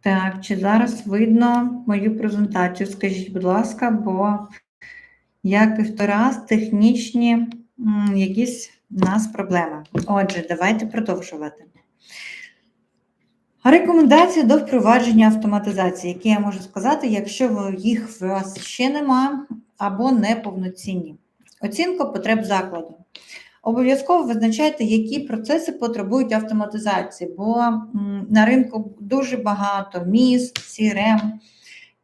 Так, чи зараз видно мою презентацію? Скажіть, будь ласка, бо як і в раз, технічні якісь у нас проблеми. Отже, давайте продовжувати. Рекомендації до впровадження автоматизації, які я можу сказати, якщо їх у вас ще нема або неповноцінні. Оцінка потреб закладу. Обов'язково визначайте, які процеси потребують автоматизації, бо на ринку дуже багато міст, CRM,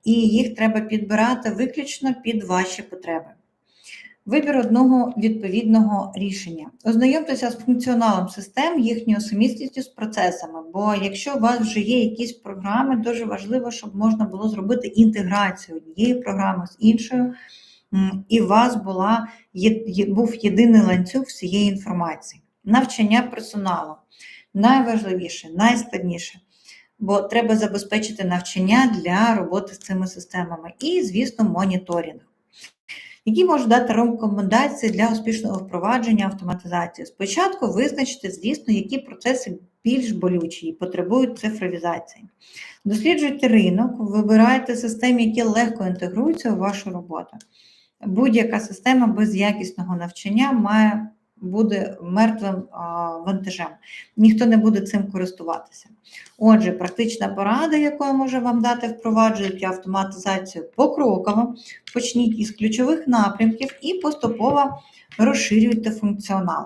і їх треба підбирати виключно під ваші потреби. Вибір одного відповідного рішення. Ознайомтеся з функціоналом систем, їхньою сумісністю з процесами. Бо якщо у вас вже є якісь програми, дуже важливо, щоб можна було зробити інтеграцію однієї програми з іншою, і у вас була, є- був єдиний ланцюг всієї інформації. Навчання персоналу найважливіше, найскладніше. Бо треба забезпечити навчання для роботи з цими системами і, звісно, моніторинг. Які можуть дати рекомендації для успішного впровадження автоматизації? Спочатку визначте, звісно, які процеси більш болючі і потребують цифровізації. Досліджуйте ринок, вибирайте системи, які легко інтегруються у вашу роботу. Будь-яка система без якісного навчання має буде мертвим вантажем. Ніхто не буде цим користуватися. Отже, практична порада, яку я можу вам дати, впроваджуйте автоматизацію покроково, почніть із ключових напрямків і поступово розширюйте функціонал.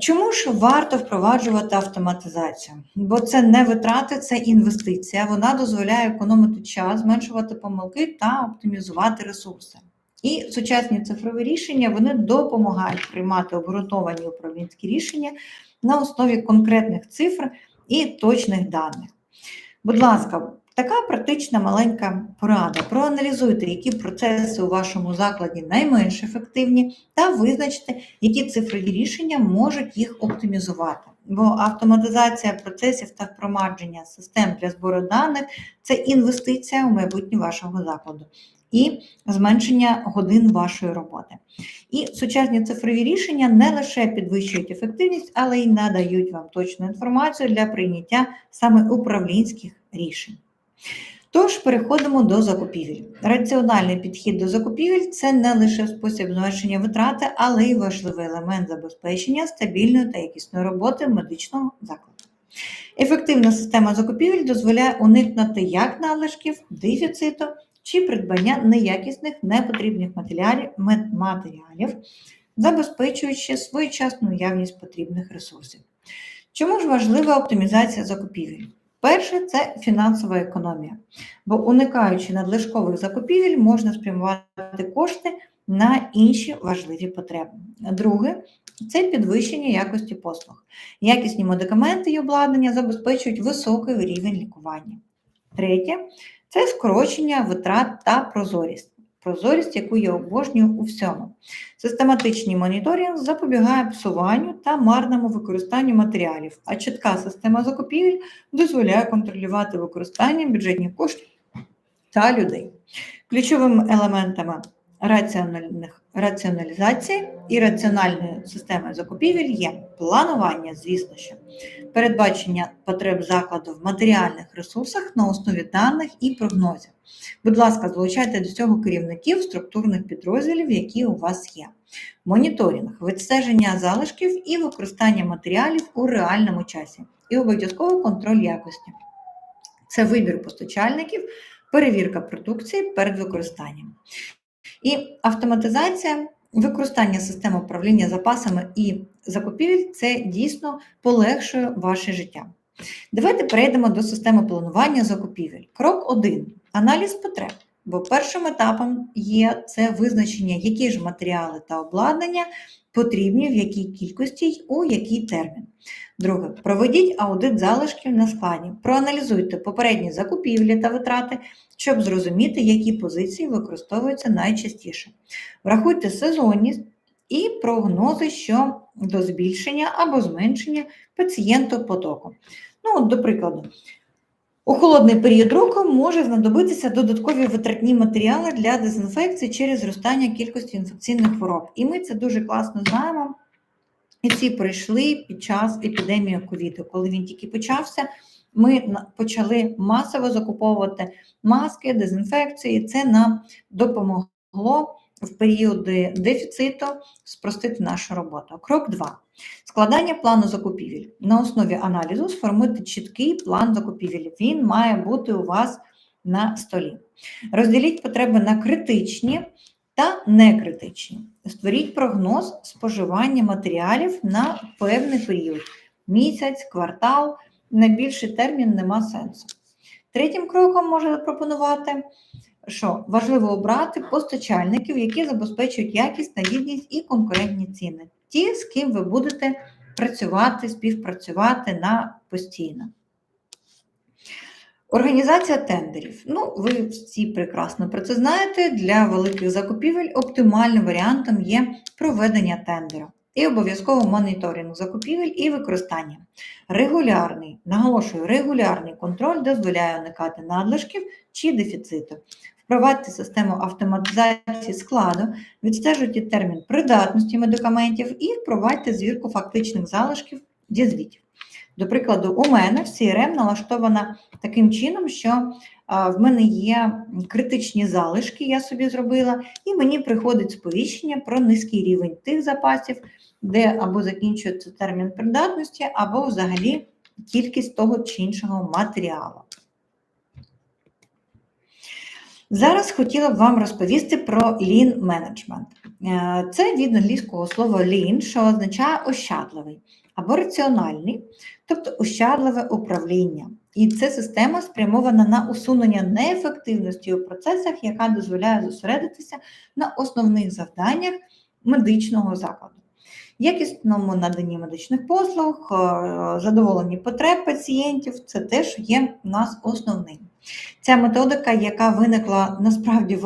Чому ж варто впроваджувати автоматизацію? Бо це не витрати, це інвестиція. Вона дозволяє економити час, зменшувати помилки та оптимізувати ресурси. І сучасні цифрові рішення вони допомагають приймати обґрунтовані управлінські рішення на основі конкретних цифр і точних даних. Будь ласка, така практична маленька порада. Проаналізуйте, які процеси у вашому закладі найменш ефективні, та визначте, які цифрові рішення можуть їх оптимізувати. Бо автоматизація процесів та впровадження систем для збору даних це інвестиція у майбутнє вашого закладу і зменшення годин вашої роботи. І сучасні цифрові рішення не лише підвищують ефективність, але й надають вам точну інформацію для прийняття саме управлінських рішень. Тож переходимо до закупівель. Раціональний підхід до закупівель це не лише спосіб зменшення витрати, але й важливий елемент забезпечення стабільної та якісної роботи медичного закладу. Ефективна система закупівель дозволяє уникнути як надлишків, дефіциту чи придбання неякісних непотрібних матеріалів, забезпечуючи своєчасну наявність потрібних ресурсів. Чому ж важлива оптимізація закупівель? Перше це фінансова економія, бо уникаючи надлишкових закупівель, можна спрямувати кошти на інші важливі потреби. Друге це підвищення якості послуг. Якісні медикаменти і обладнання забезпечують високий рівень лікування. Третє це скорочення витрат та прозорість. Прозорість, яку я обожнюю у всьому. Систематичний моніторинг запобігає псуванню та марному використанню матеріалів, а чітка система закупівель дозволяє контролювати використання бюджетних коштів та людей. Ключовими елементами раціональних раціоналізації і раціональної системи закупівель є планування, звісно, що передбачення потреб закладу в матеріальних ресурсах на основі даних і прогнозів. Будь ласка, залучайте до цього керівників структурних підрозділів, які у вас є. Моніторинг, відстеження залишків і використання матеріалів у реальному часі, і обов'язково контроль якості. Це вибір постачальників, перевірка продукції перед використанням. І автоматизація, використання систем управління запасами і закупівель це дійсно полегшує ваше життя. Давайте перейдемо до системи планування закупівель. Крок 1. Аналіз потреб. Бо першим етапом є це визначення, які ж матеріали та обладнання потрібні, в якій кількості й у який термін. Друге, проведіть аудит залишків на складі. Проаналізуйте попередні закупівлі та витрати, щоб зрозуміти, які позиції використовуються найчастіше. Врахуйте сезонність і прогнози щодо збільшення або зменшення пацієнтопотоку. Ну, от, до прикладу, у холодний період року може знадобитися додаткові витратні матеріали для дезінфекції через зростання кількості інфекційних хвороб. І ми це дуже класно знаємо. І всі пройшли під час епідемії ковіду. Коли він тільки почався, ми почали масово закуповувати маски, дезінфекції. Це нам допомогло в періоди дефіциту спростити нашу роботу. Крок 2. Складання плану закупівель. На основі аналізу сформуйте чіткий план закупівель. Він має бути у вас на столі. Розділіть потреби на критичні та некритичні. Створіть прогноз споживання матеріалів на певний період місяць, квартал. На більший термін нема сенсу. Третім кроком можна запропонувати, що важливо обрати постачальників, які забезпечують якість, надійність і конкурентні ціни. Ті, з ким ви будете працювати, співпрацювати на постійно. Організація тендерів. Ну, ви всі прекрасно про це знаєте. Для великих закупівель оптимальним варіантом є проведення тендеру і обов'язково моніторинг закупівель і використання. Регулярний, наголошую, регулярний контроль дозволяє уникати надлишків чи дефіциту. Впровадьте систему автоматизації складу, відстежуйте термін придатності медикаментів і впровадьте звірку фактичних залишків дізвітів. До прикладу, у мене в CRM налаштована таким чином, що в мене є критичні залишки, я собі зробила, і мені приходить сповіщення про низький рівень тих запасів, де або закінчується термін придатності, або взагалі кількість того чи іншого матеріалу. Зараз хотіла б вам розповісти про Lean Management. Е, Це від англійського слова lean, що означає ощадливий або раціональний, тобто ощадливе управління. І це система спрямована на усунення неефективності у процесах, яка дозволяє зосередитися на основних завданнях медичного закладу. Якісному наданні медичних послуг, е, задоволенні потреб пацієнтів це теж є у нас основним. Ця методика, яка виникла насправді в,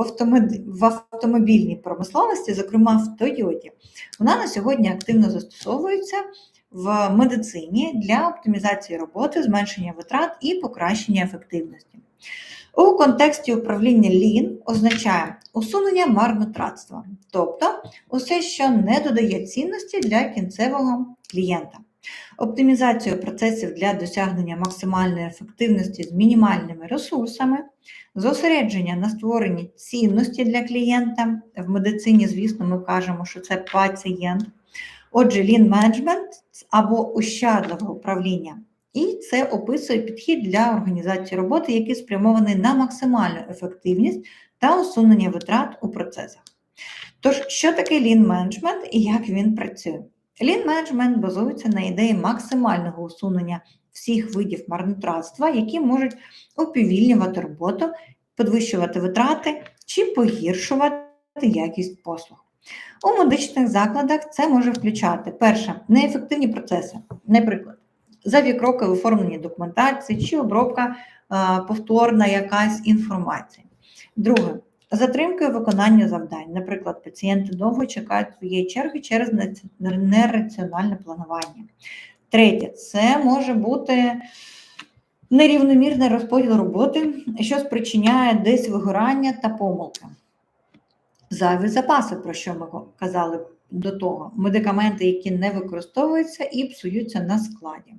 в автомобільній промисловості, зокрема в Тойоті, вона на сьогодні активно застосовується в медицині для оптимізації роботи, зменшення витрат і покращення ефективності. У контексті управління Lean означає усунення марнотратства, тобто усе, що не додає цінності для кінцевого клієнта. Оптимізацію процесів для досягнення максимальної ефективності з мінімальними ресурсами, зосередження на створенні цінності для клієнта. В медицині, звісно, ми кажемо, що це пацієнт. Отже, Lean Management або ощадливе управління. І це описує підхід для організації роботи, який спрямований на максимальну ефективність та усунення витрат у процесах. Тож, що таке Lean Management і як він працює? Lean Management базується на ідеї максимального усунення всіх видів марнотратства, які можуть уповільнювати роботу, підвищувати витрати чи погіршувати якість послуг. У медичних закладах це може включати перше неефективні процеси, наприклад, зайві кроки в оформленні документації чи обробка е, повторна якась інформація. Друге затримки у виконанні завдань. Наприклад, пацієнти довго чекають своєї черги через нераціональне планування. Третє, це може бути нерівномірний розподіл роботи, що спричиняє десь вигорання та помилки. Зайві запаси, про що ми казали до того, медикаменти, які не використовуються і псуються на складі.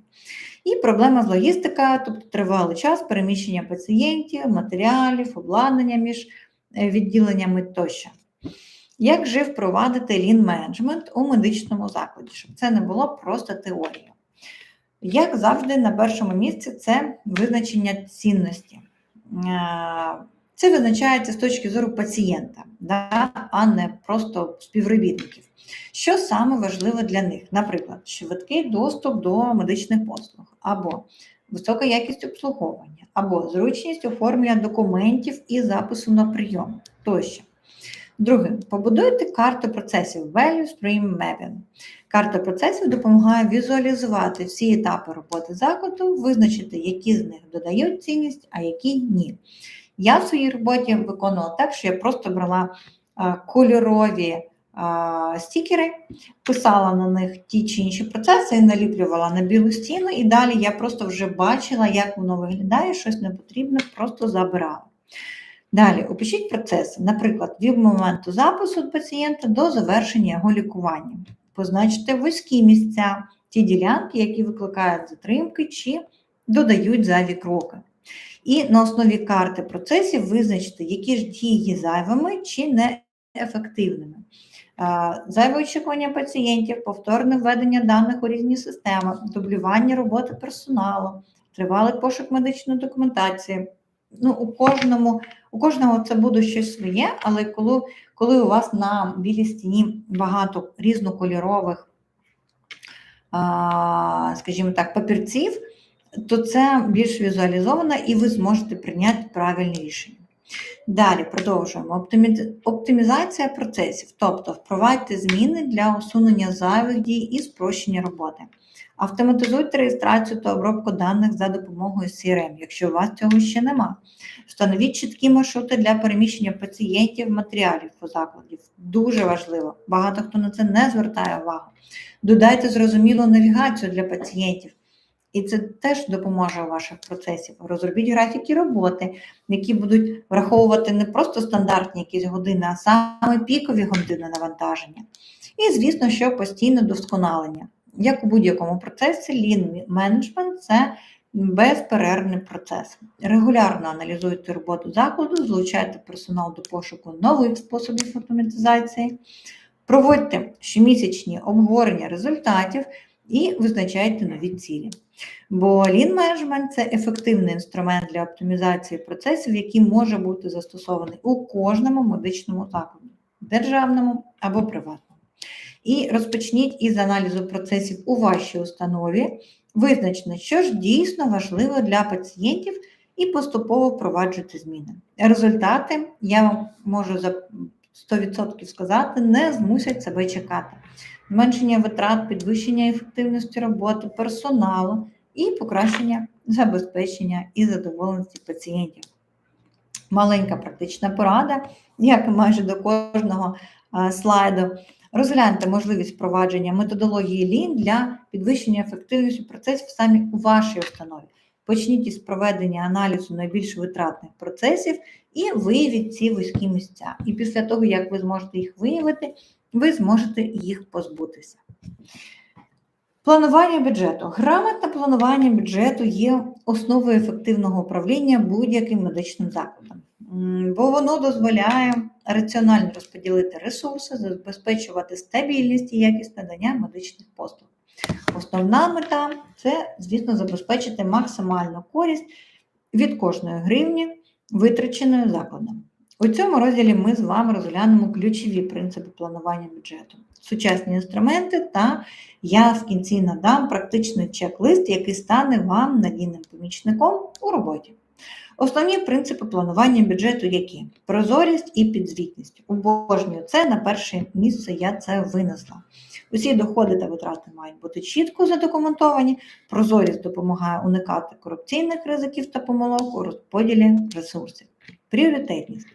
І проблема з логістика, тобто тривалий час переміщення пацієнтів, матеріалів, обладнання між е, відділеннями тощо. Як же впровадити Management у медичному закладі, щоб це не було просто теорією? Як завжди, на першому місці це визначення цінності. Це визначається з точки зору пацієнта, да, а не просто співробітників. Що саме важливо для них? Наприклад, швидкий доступ до медичних послуг, або висока якість обслуговування, або зручність оформлення документів і запису на прийом тощо. Друге, побудуйте карту процесів Value Stream Mapping. Карта процесів допомагає візуалізувати всі етапи роботи закладу, визначити, які з них додають цінність, а які ні. Я в своїй роботі виконувала так, що я просто брала кольорові стікери, писала на них ті чи інші процеси і наліплювала на білу стіну, і далі я просто вже бачила, як воно виглядає, щось не потрібне, просто забирала. Далі опишіть процеси, наприклад, від моменту запису пацієнта до завершення його лікування. Позначте вузькі місця, ті ділянки, які викликають затримки чи додають зайві кроки. І на основі карти процесів визначити, які ж дії є зайвими чи неефективними. Зайве очікування пацієнтів, повторне введення даних у різні системи, дублювання роботи персоналу, тривалий пошук медичної документації. Ну, у кожному, у кожного це буде щось своє, але коли, коли у вас на білій стіні багато різнокольорових, скажімо так, папірців, то це більш візуалізовано і ви зможете прийняти правильне рішення. Далі продовжуємо. Оптимі- Оптимізація процесів, тобто впровадьте зміни для усунення зайвих дій і спрощення роботи. Автоматизуйте реєстрацію та обробку даних за допомогою CRM, якщо у вас цього ще нема. Встановіть чіткі маршрути для переміщення пацієнтів, матеріалів по закладів. Дуже важливо. Багато хто на це не звертає увагу. Додайте зрозумілу навігацію для пацієнтів. І це теж допоможе у ваших процесів. Розробіть графіки роботи, які будуть враховувати не просто стандартні якісь години, а саме пікові години навантаження. І, звісно, що постійне вдосконалення. Як у будь-якому процесі, Lean Management – це безперервний процес. Регулярно аналізуйте роботу закладу, залучайте персонал до пошуку нових способів автоматизації, проводьте щомісячні обговорення результатів і визначайте нові цілі. Бо Lean Management – це ефективний інструмент для оптимізації процесів, який може бути застосований у кожному медичному закладі, державному або приватному. І розпочніть із аналізу процесів у вашій установі, визначте, що ж дійсно важливо для пацієнтів, і поступово впроваджуйте зміни. Результати, я вам можу за 100% сказати, не змусять себе чекати. Зменшення витрат, підвищення ефективності роботи, персоналу і покращення забезпечення і задоволеності пацієнтів. Маленька практична порада, як майже до кожного слайду. Розгляньте можливість впровадження методології Lean для підвищення ефективності процесів самі у вашій установі. Почніть із проведення аналізу найбільш витратних процесів і виявіть ці вузькі місця. І після того, як ви зможете їх виявити, ви зможете їх позбутися. Планування бюджету. Грамотне планування бюджету є основою ефективного управління будь-яким медичним закладом, бо воно дозволяє раціонально розподілити ресурси, забезпечувати стабільність і якість надання медичних послуг. Основна мета це, звісно, забезпечити максимальну користь від кожної гривні, витраченої закладом. У цьому розділі ми з вами розглянемо ключові принципи планування бюджету, сучасні інструменти та я в кінці надам практичний чек-лист, який стане вам надійним помічником у роботі. Основні принципи планування бюджету які? Прозорість і підзвітність. Обожнюю це на перше місце я це винесла. Усі доходи та витрати мають бути чітко задокументовані. Прозорість допомагає уникати корупційних ризиків та помилок у розподілі ресурсів. Пріоритетність.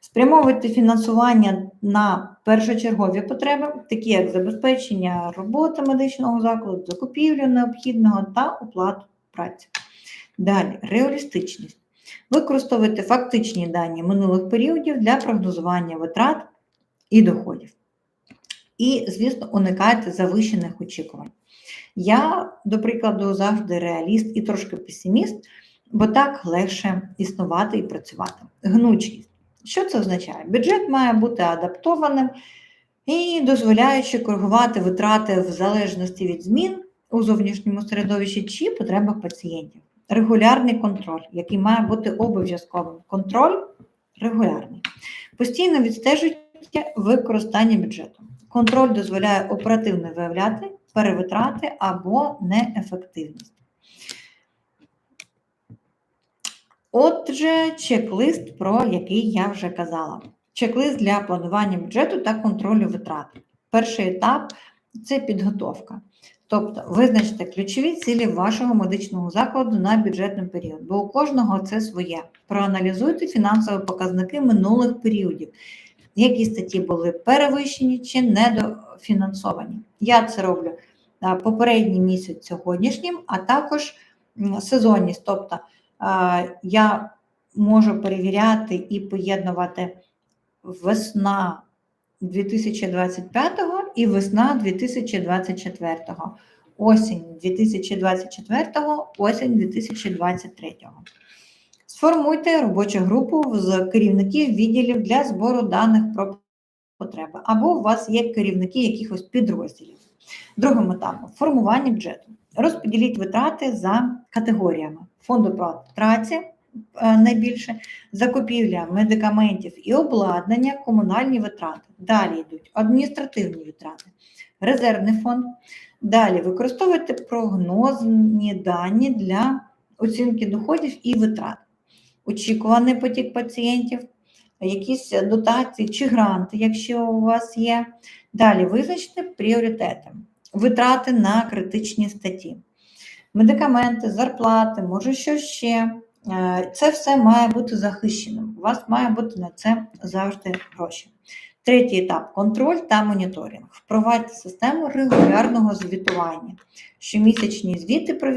Спрямовувати фінансування на першочергові потреби, такі як забезпечення роботи медичного закладу, закупівлю необхідного та оплату праці. Далі реалістичність. Використовуйте фактичні дані минулих періодів для прогнозування витрат і доходів. І, звісно, уникайте завищених очікувань. Я, до прикладу, завжди реаліст і трошки песиміст, бо так легше існувати і працювати. Гнучкість. Що це означає? Бюджет має бути адаптованим і дозволяючи коригувати витрати в залежності від змін у зовнішньому середовищі чи потребах пацієнтів. Регулярний контроль, який має бути обов'язковим. Контроль регулярний. Постійно відстежуйте використання бюджету. Контроль дозволяє оперативно виявляти перевитрати або неефективність. Отже, чек-лист, про який я вже казала. Чек-лист для планування бюджету та контролю витрат. Перший етап це підготовка. Тобто визначте ключові цілі вашого медичного закладу на бюджетний період, бо у кожного це своє. Проаналізуйте фінансові показники минулих періодів, які статті були перевищені чи недофінансовані. Я це роблю попередній місяць сьогоднішнім, а також сезонність. Тобто я можу перевіряти і поєднувати весна 2025 і весна 2024. осінь 2024, осінь 2023. Сформуйте робочу групу з керівників відділів для збору даних про потреби, або у вас є керівники якихось підрозділів. Другим етапом формування бюджету. Розподіліть витрати за категоріями фонду праці е, найбільше, закупівля медикаментів і обладнання, комунальні витрати. Далі йдуть адміністративні витрати, резервний фонд. Далі використовуйте прогнозні дані для оцінки доходів і витрат, очікуваний потік пацієнтів, якісь дотації чи гранти, якщо у вас є. Далі визначте пріоритети, витрати на критичні статті, медикаменти, зарплати, може що ще. Е, Це все має бути захищеним. У вас має бути на це завжди гроші. Третій етап контроль та моніторинг. Впровадьте систему регулярного звітування, щомісячні звіти про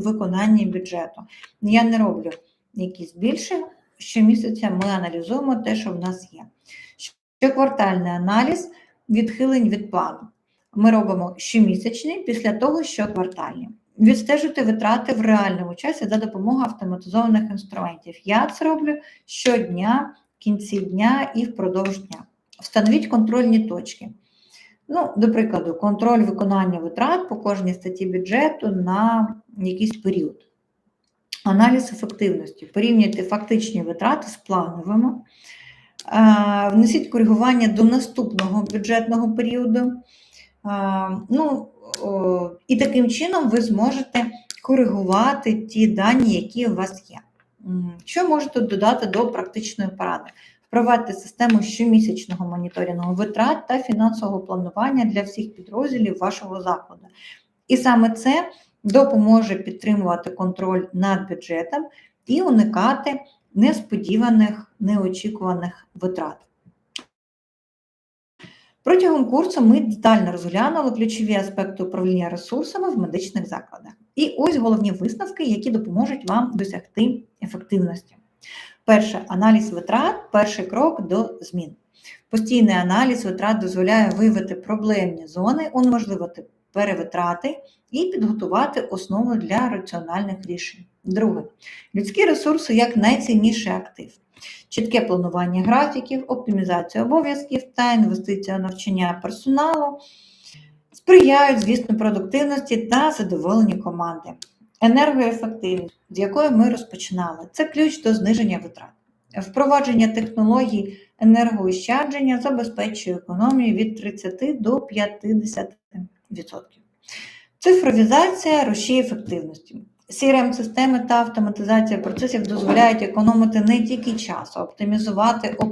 виконання бюджету. Я не роблю якісь більше. Щомісяця ми аналізуємо те, що в нас є. Щоквартальний аналіз відхилень від плану. Ми робимо щомісячний після того, щоквартальні. Відстежуйте витрати в реальному часі за допомогою автоматизованих інструментів. Я це роблю щодня, в кінці дня і впродовж дня. Встановіть контрольні точки. Ну, до прикладу, контроль виконання витрат по кожній статті бюджету на якийсь період. Аналіз ефективності. Порівнюйте фактичні витрати з плановими. Е, Внесіть коригування до наступного бюджетного періоду. Е, Ну, і таким чином ви зможете коригувати ті дані, які у вас є. Що можете додати до практичної поради? Впровадьте систему щомісячного моніторингу витрат та фінансового планування для всіх підрозділів вашого закладу. І саме це допоможе підтримувати контроль над бюджетом і уникати несподіваних, неочікуваних витрат. Протягом курсу ми детально розглянули ключові аспекти управління ресурсами в медичних закладах. І ось головні висновки, які допоможуть вам досягти ефективності. Перше аналіз витрат перший крок до змін. Постійний аналіз витрат дозволяє виявити проблемні зони, унеможливити перевитрати і підготувати основу для раціональних рішень. Друге, людські ресурси як найцінніший актив. Чітке планування графіків, оптимізація обов'язків та інвестиція у навчання персоналу сприяють, звісно, продуктивності та задоволенню команди. Енергоефективність, з якої ми розпочинали, це ключ до зниження витрат. Впровадження технологій енергоощадження забезпечує економію від 30 до 50%. Цифровізація рушій ефективності. CRM-системи та автоматизація процесів дозволяють економити не тільки час, а оптимізувати операції.